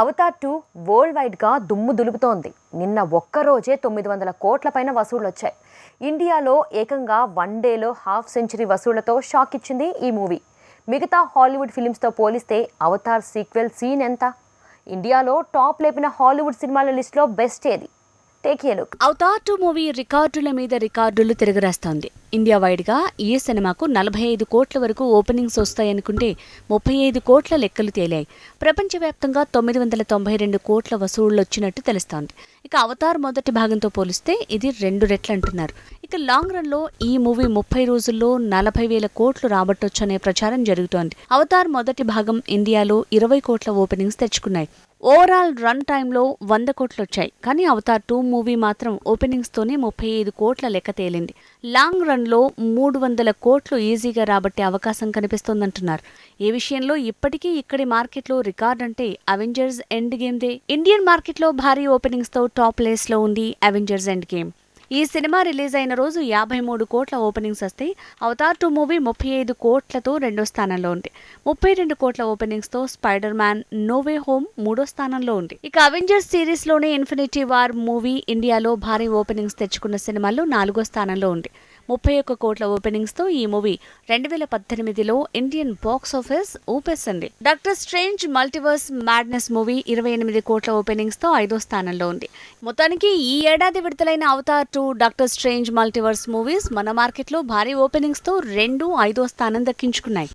Avatar two world వైడ్గా దుమ్ము దులుపుతోంది. నిన్న ఒక్కరోజే తొమ్మిది వందల కోట్ల పైన వసూళ్ళు వచ్చాయి ఇండియాలో ఏకంగా వన్ డేలో హాఫ్ సెంచరీ వసూళ్ళతో షాక్ ఇచ్చింది ఈ మూవీ. మిగతా హాలీవుడ్ ఫిలిమ్స్తో పోలిస్తే అవతార్ సీక్వెల్ సీన్ ఎంత? ఇండియాలో టాప్ లేపిన హాలీవుడ్ సినిమాల లిస్టులో బెస్ట్ ఏది? Take a look Avatar two movie రికార్డుల మీద రికార్డులు తిరగరాస్తోంది. ఇండియా వైడ్గా ఈ సినిమాకు నలభై ఐదు కోట్ల వరకు ఓపెనింగ్స్ వస్తాయనుకుంటే ముప్పై ఐదు కోట్ల లెక్కలు తేలాయి. ప్రపంచవ్యాప్తంగా తొమ్మిది వందల తొంభై రెండు కోట్ల వసూళ్ళు వచ్చినట్టు తెలుస్తోంది. ఇక అవతార్ మొదటి భాగంతో పోలిస్తే ఇది రెండు రెట్లు అంటున్నారు. ఇక లాంగ్ రన్లో ఈ మూవీ ముప్పై రోజుల్లో నలభై వేల కోట్లు రాబట్టొచ్చనే ప్రచారం జరుగుతోంది. అవతార్ మొదటి భాగం ఇండియాలో ఇరవై కోట్ల ఓపెనింగ్స్ తెచ్చుకున్నాయి. ఓవరాల్ రన్ టైంలో వంద కోట్లు వచ్చాయి కానీ అవతార్ టూ మూవీ మాత్రం ఓపెనింగ్స్తోనే ముప్పై ఐదు కోట్ల లెక్క తేలింది. లాంగ్ రన్లో మూడు వందల కోట్లు ఈజీగా రాబట్టే అవకాశం కనిపిస్తోందంటున్నారు. ఈ విషయంలో ఇప్పటికీ ఇక్కడి మార్కెట్లో రికార్డ్ అంటే అవెంజర్స్ ఎండ్ గేమ్దే ఇండియన్ మార్కెట్లో భారీ ఓపెనింగ్స్తో టాప్ ప్లేస్లో ఉంది అవెంజర్స్ ఎండ్ గేమ్. ఈ సినిమా రిలీజ్ అయిన రోజు యాభై మూడు కోట్ల ఓపెనింగ్స్ వస్తే అవతార్ టూ మూవీ ముప్పై ఐదు కోట్లతో రెండో స్థానంలో ఉంది. ముప్పై రెండు కోట్ల ఓపెనింగ్స్తో Spider Man No Way Home మూడో స్థానంలో ఉంది. ఇక అవెంజర్స్ సిరీస్లోనే ఇన్ఫినిటీ వార్ మూవీ ఇండియాలో భారీ ఓపెనింగ్స్ తెచ్చుకున్న సినిమాల్లో నాలుగో స్థానంలో ఉంది. ముప్పై ఒక్క కోట్ల ఓపెనింగ్స్తో ఈ మూవీ రెండు వేల పద్దెనిమిదిలో Indian box office ఊపేసింది. Doctor Strange Multiverse Madness movie ఇరవై ఎనిమిది కోట్ల ఓపెనింగ్స్తో ఐదో స్థానంలో ఉంది. మొత్తానికి ఈ ఏడాది విడుదలైన Avatar two Doctor Strange Multiverse movies మన మార్కెట్లో భారీ ఓపెనింగ్స్తో రెండు ఐదో స్థానం దక్కించుకున్నాయి.